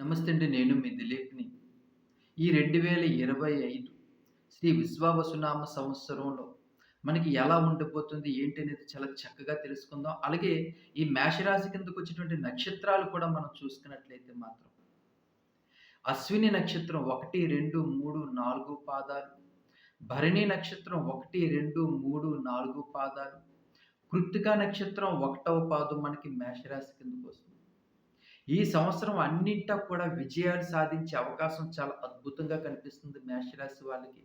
నమస్తే అండి నేను మీ దిలీప్ని. ఈ రెండు వేల ఇరవై ఐదు శ్రీ విశ్వావసునామ సంవత్సరంలో మనకి ఎలా ఉండిపోతుంది ఏంటి అనేది చాలా చక్కగా తెలుసుకుందాం. అలాగే ఈ మేషరాశి కిందకు వచ్చేటువంటి నక్షత్రాలు కూడా మనం చూసుకున్నట్లయితే మాత్రం. అశ్విని నక్షత్రం ఒకటి రెండు మూడు నాలుగు పాదాలు. భరణి నక్షత్రం ఒకటి రెండు మూడు నాలుగు పాదాలు. కృత్తికా నక్షత్రం ఒకటవ పాదం మనకి మేషరాశి కిందకు వస్తుంది. ఈ సంవత్సరం అన్నింటా కూడా విజయాలు సాధించే అవకాశం చాలా అద్భుతంగా కనిపిస్తుంది మేషరాశి వాళ్ళకి.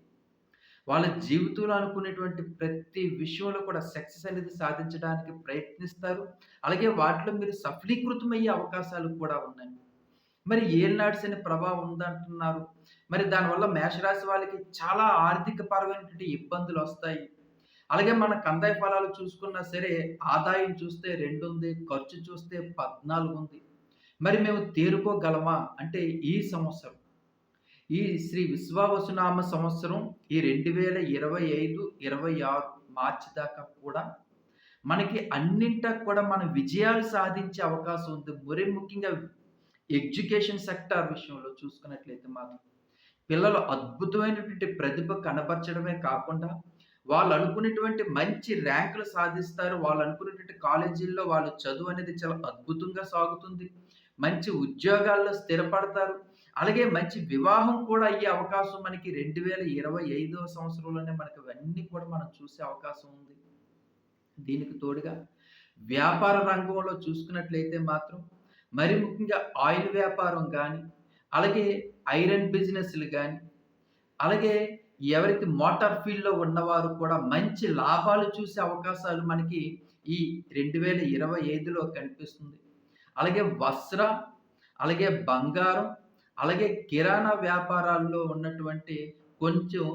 వాళ్ళ జీవితంలో అనుకునేటువంటి ప్రతి విషయంలో కూడా సక్సెస్ అనేది సాధించడానికి ప్రయత్నిస్తారు. అలాగే వాటిలో మీరు సఫలీకృతమయ్యే అవకాశాలు కూడా ఉన్నాయి. మరి ఏలినాడు అనే ప్రభావం ఉందంటున్నారు. మరి దానివల్ల మేషరాశి వాళ్ళకి చాలా ఆర్థిక పరమైనటువంటి ఇబ్బందులు వస్తాయి. అలాగే మన కందాయ ఫలాలు చూసుకున్నా సరే ఆదాయం చూస్తే రెండు ఉంది ఖర్చు చూస్తే పద్నాలుగు ఉంది. మరి మేము తేరుకోగలమా? అంటే ఈ సంవత్సరం. ఈ శ్రీ విశ్వావసునామ సంవత్సరం ఈ రెండు వేల ఇరవై ఐదు ఇరవై ఆరు మార్చి దాకా కూడా మనకి అన్నింటా కూడా మనం విజయాలు సాధించే అవకాశం ఉంది. మరీ ముఖ్యంగా ఎడ్యుకేషన్ సెక్టార్ విషయంలో చూసుకున్నట్లయితే మాత్రం పిల్లలు అద్భుతమైనటువంటి ప్రతిభ కనపరచడమే కాకుండా వాళ్ళు అనుకునేటువంటి మంచి ర్యాంకులు సాధిస్తారు. వాళ్ళు అనుకునేటువంటి కాలేజీల్లో వాళ్ళు చదువు అనేది చాలా అద్భుతంగా సాగుతుంది. మంచి ఉద్యోగాల్లో స్థిరపడతారు. అలాగే మంచి వివాహం కూడా అయ్యే అవకాశం మనకి రెండు వేల ఇరవై ఐదవ సంవత్సరంలోనే మనకి అవన్నీ కూడా మనం చూసే అవకాశం ఉంది. దీనికి తోడుగా వ్యాపార రంగంలో చూసుకున్నట్లయితే మాత్రం మరి ముఖ్యంగా ఆయిల్ వ్యాపారం కానీ అలాగే ఐరన్ బిజినెస్లు కానీ అలాగే ఎవరైతే మోటార్ ఫీల్డ్లో ఉన్నవారు కూడా మంచి లాభాలు చూసే అవకాశాలు మనకి ఈ రెండు వేల ఇరవై ఐదులో కనిపిస్తుంది. అలాగే వస్త్ర అలాగే బంగారం అలాగే కిరాణా వ్యాపారాల్లో ఉన్నటువంటి కొంచెం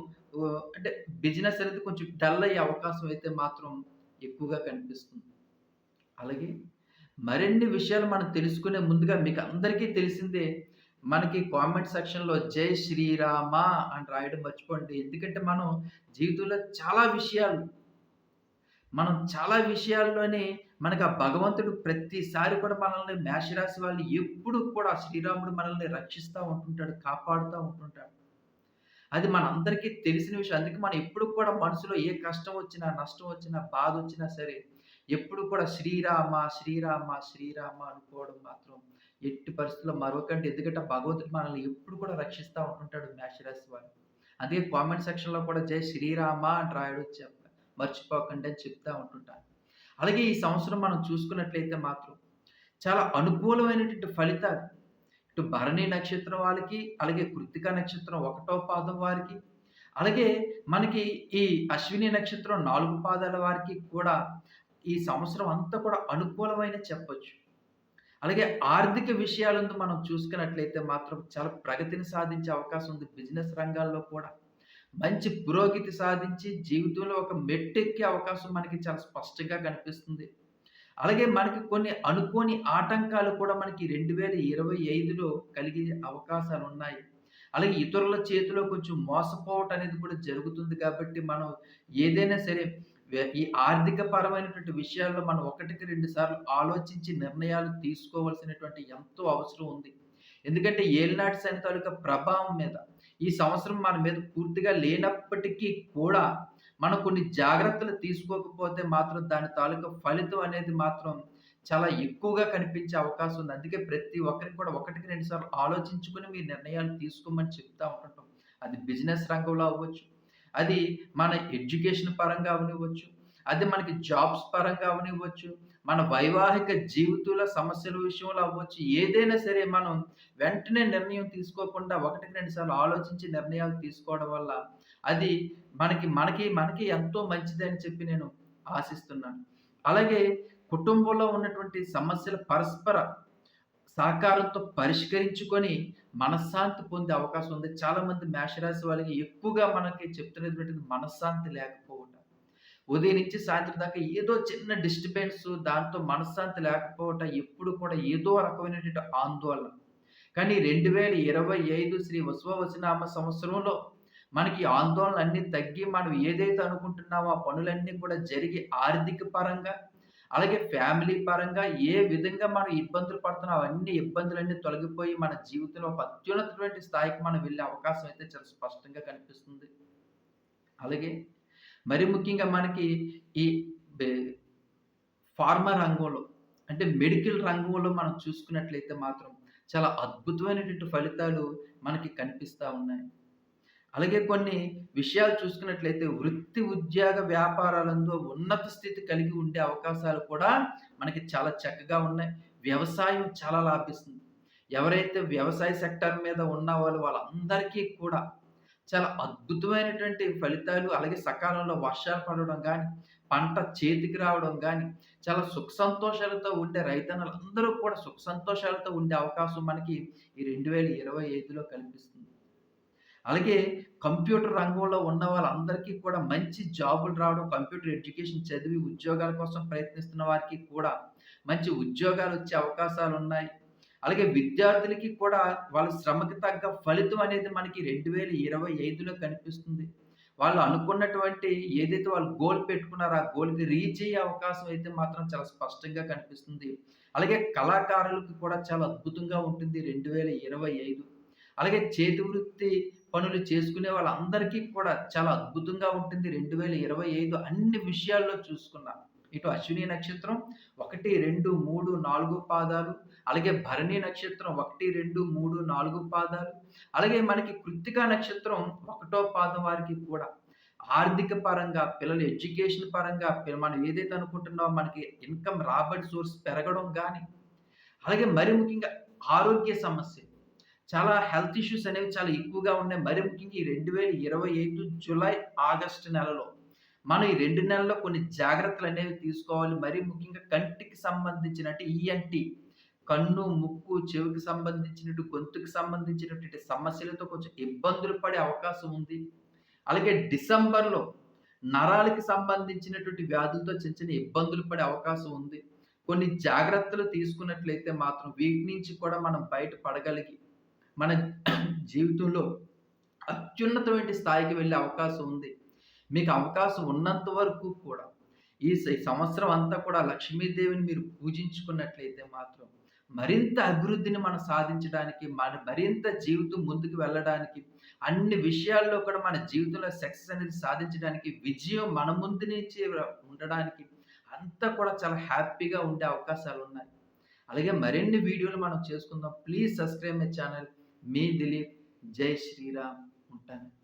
అంటే బిజినెస్ అనేది కొంచెం డల్ అయ్యే అవకాశం అయితే మాత్రం ఎక్కువగా కనిపిస్తుంది. అలాగే మరిన్ని విషయాలు మనం తెలుసుకునే ముందుగా మీకు అందరికీ తెలిసిందే మనకి కామెంట్ సెక్షన్లో జై శ్రీరామ అని రాయడం మర్చిపోండి. ఎందుకంటే మనం జీవితంలో చాలా విషయాలు మనం చాలా విషయాల్లోనే మనకు ఆ భగవంతుడు ప్రతిసారి కూడా మనల్ని మేషరాశి వాళ్ళు ఎప్పుడు కూడా శ్రీరాముడు మనల్ని రక్షిస్తూ ఉంటుంటాడు కాపాడుతూ ఉంటుంటాడు. అది మనందరికీ తెలిసిన విషయం. అందుకే మనం ఎప్పుడు కూడా మనసులో ఏ కష్టం వచ్చినా నష్టం వచ్చినా బాధ వచ్చినా సరే ఎప్పుడు కూడా శ్రీరామ శ్రీరామ శ్రీరామ అనుకోవడం మాత్రం ఎట్టి పరిస్థితుల్లో మరొకంటే ఎందుకంటే భగవంతుడు మనల్ని ఎప్పుడు కూడా రక్షిస్తూ ఉంటుంటాడు మేషరాశి వాళ్ళు. అందుకే కామెంట్ సెక్షన్లో కూడా జై శ్రీరామ అని రాయడం చెప్ప మర్చిపోకండి అని చెప్తూ ఉంటుంటాను. అలాగే ఈ సంవత్సరం మనం చూసుకున్నట్లయితే మాత్రం చాలా అనుకూలమైనటువంటి ఫలితాలు. ఇటు భరణి నక్షత్రం వాళ్ళకి అలాగే కృతిక నక్షత్రం ఒకటో పాదం వారికి అలాగే మనకి ఈ అశ్విని నక్షత్రం నాలుగు పాదాల వారికి కూడా ఈ సంవత్సరం అంతా కూడా అనుకూలమైన చెప్పొచ్చు. అలాగే ఆర్థిక విషయాలందు మనం చూసుకున్నట్లయితే మాత్రం చాలా ప్రగతిని సాధించే అవకాశం ఉంది బిజినెస్ రంగాల్లో కూడా. మంచి పురోగతి సాధించి జీవితంలో ఒక మెట్టెక్కే అవకాశం మనకి చాలా స్పష్టంగా కనిపిస్తుంది. అలాగే మనకి కొన్ని అనుకోని ఆటంకాలు కూడా మనకి రెండు వేల ఇరవై ఐదులో కలిగే అవకాశాలు ఉన్నాయి. అలాగే ఇతరుల చేతిలో కొంచెం మోసపోవటం అనేది కూడా జరుగుతుంది కాబట్టి మనం ఏదైనా సరే ఈ ఆర్థిక పరమైనటువంటి విషయాల్లో మనం ఒకటికి రెండు సార్లు ఆలోచించి నిర్ణయాలు తీసుకోవాల్సినటువంటి ఎంతో అవసరం ఉంది. ఎందుకంటే ఏలినాటి శని తాలూకా ప్రభావం మీద ఈ సంవత్సరం మన మీద పూర్తిగా లేనప్పటికీ కూడా మనం కొన్ని జాగ్రత్తలు తీసుకోకపోతే మాత్రం దాని తాలూకా ఫలితం అనేది మాత్రం చాలా ఎక్కువగా కనిపించే అవకాశం ఉంది. అందుకే ప్రతి ఒక్కరికి కూడా ఒకటికి రెండు సార్లు ఆలోచించుకొని మీ నిర్ణయాలు తీసుకోమని చెప్తా ఉంటుంటాం. అది బిజినెస్ రంగంలో అవ్వచ్చు. అది మన ఎడ్యుకేషన్ పరంగా అవనివ్వచ్చు అది మనకి జాబ్స్ పరంగా అవనివ్వచ్చు మన వైవాహిక జీవితాల సమస్యల విషయంలో అవ్వచ్చు. ఏదైనా సరే మనం వెంటనే నిర్ణయం తీసుకోకుండా ఒకటికి రెండు సార్లు ఆలోచించి నిర్ణయాలు తీసుకోవడం వల్ల అది మనకి మనకి మనకి ఎంతో మంచిది అని చెప్పి నేను ఆశిస్తున్నాను. అలాగే కుటుంబంలో ఉన్నటువంటి సమస్యల పరస్పర సహకారంతో పరిష్కరించుకొని మనశ్శాంతి పొందే అవకాశం ఉంది. చాలామంది మేషరాశి వాళ్ళకి ఎక్కువగా మనకి చెప్తున్నటువంటిది మనశ్శాంతి లేకపోవటం ఉదయం నుంచి సాయంత్రం దాకా ఏదో చిన్న డిస్టర్బెన్స్ దాంతో మనశ్శాంతి లేకపోవటం ఎప్పుడు కూడా ఏదో రకమైనటువంటి ఆందోళన కానీ రెండు వేల ఇరవై ఐదు శ్రీ వసువవసనామ సంవత్సరంలో మనకి ఆందోళన అన్నీ తగ్గి మనం ఏదైతే అనుకుంటున్నామో ఆ పనులన్నీ కూడా జరిగి ఆర్థిక పరంగా అలాగే ఫ్యామిలీ పరంగా ఏ విధంగా మనం ఇబ్బందులు పడుతున్నామో అన్ని ఇబ్బందులన్నీ తొలగిపోయి మన జీవితంలో ఒక అత్యున్నతమైన స్థాయికి మనం వెళ్ళే అవకాశం అయితే చాలా స్పష్టంగా కనిపిస్తుంది. అలాగే మరి ముఖ్యంగా మనకి ఈ ఫార్మా రంగంలో అంటే మెడికల్ రంగంలో మనం చూసుకున్నట్లయితే మాత్రం చాలా అద్భుతమైనటువంటి ఫలితాలు మనకి కనిపిస్తూ ఉన్నాయి. అలాగే కొన్ని విషయాలు చూసుకున్నట్లయితే వృత్తి, ఉద్యోగ, వ్యాపారాలందు ఉన్నత స్థితి కలిగి ఉండే అవకాశాలు కూడా మనకి చాలా చక్కగా ఉన్నాయి. వ్యవసాయం చాలా లాభిస్తుంది. ఎవరైతే వ్యవసాయ సెక్టార్ మీద ఉన్న వాళ్ళు వాళ్ళందరికీ కూడా చాలా అద్భుతమైనటువంటి ఫలితాలు అలాగే సకాలంలో వర్షాలు పడడం కానీ పంట చేతికి రావడం కానీ చాలా సుఖ సంతోషాలతో ఉండే రైతన్నలందరూ కూడా సుఖ సంతోషాలతో ఉండే అవకాశం మనకి ఈ 2025లో కనిపిస్తుంది. అలాగే కంప్యూటర్ రంగంలో ఉన్న వాళ్ళందరికీ కూడా మంచి జాబులు రావడం, కంప్యూటర్ ఎడ్యుకేషన్ చదివి ఉద్యోగాల కోసం ప్రయత్నిస్తున్న వారికి కూడా మంచి ఉద్యోగాలు వచ్చే అవకాశాలు ఉన్నాయి అలాగే విద్యార్థులకి కూడా వాళ్ళ శ్రమకి తగ్గ ఫలితం అనేది మనకి 2025లో కనిపిస్తుంది. వాళ్ళు అనుకున్నటువంటి ఏదైతే వాళ్ళు గోల్ పెట్టుకున్నారో, ఆ గోల్‌కి రీచ్ అయ్యే అవకాశం అయితే మాత్రం చాలా స్పష్టంగా కనిపిస్తుంది. అలాగే కళాకారులకు కూడా చాలా అద్భుతంగా ఉంటుంది 2025. అలాగే చేతి వృత్తి పనులు చేసుకునే వాళ్ళందరికీ కూడా చాలా అద్భుతంగా ఉంటుంది 2025 అన్ని విషయాల్లో చూసుకున్నాను ఇటు అశ్విని నక్షత్రం 1, 2, 3, 4 పాదాలు, అలాగే భరణి నక్షత్రం 1, 2, 3, 4 పాదాలు, అలాగే మనకి కృత్తికా నక్షత్రం ఒకటో పాదం వారికి కూడా. ఆర్థిక పరంగా, పిల్లల ఎడ్యుకేషన్ పరంగా మనం ఏదైతే అనుకుంటున్నామో మనకి ఇన్‌కమ్ రాబడి సోర్స్ పెరగడం కానీ అలాగే మరి ముఖ్యంగా ఆరోగ్య సమస్య. చాలా హెల్త్ ఇష్యూస్ అనేవి చాలా ఎక్కువగా ఉన్నాయి. మరి ముఖ్యంగా ఈ 2025 జులై, ఆగస్టు నెలలో మనం ఈ రెండు నెలల్లో కొన్ని జాగ్రత్తలు అనేవి తీసుకోవాలి. మరీ ముఖ్యంగా కంటికి సంబంధించినట్టు ఈఎన్‌టీ కన్ను, ముక్కు, చెవికి సంబంధించినట్టు గొంతుకి సంబంధించినటువంటి సమస్యలతో కొంచెం ఇబ్బందులు పడే అవకాశం ఉంది. అలాగే డిసెంబర్‌లో నరాలకి సంబంధించినటువంటి వ్యాధులతో చిన్న చిన్న ఇబ్బందులు పడే అవకాశం ఉంది. కొన్ని జాగ్రత్తలు తీసుకున్నట్లయితే మాత్రం వీటి నుంచి కూడా మనం బయట పడగలిగి, మన జీవితంలో అత్యున్నతమైన స్థాయికి వెళ్ళే అవకాశం ఉంది. మీకు అవకాశం ఉన్నంత వరకు కూడా ఈ స సంవత్సరం అంతా కూడా లక్ష్మీదేవిని మీరు పూజించుకున్నట్లయితే మాత్రం మరింత అభివృద్ధిని మనం సాధించడానికి, మన మరింత జీవితం ముందుకు వెళ్ళడానికి, అన్ని విషయాల్లో కూడా మన జీవితంలో సక్సెస్ అనేది సాధించడానికి, విజయం మన ముందు నుంచి ఉండడానికి అంతా కూడా చాలా హ్యాపీగా ఉండే అవకాశాలు ఉన్నాయి అలాగే మరిన్ని వీడియోలు మనం చేసుకుందాం. Please subscribe my channel. మీ దిలీప్. జై శ్రీరామ్. ఉంటాను.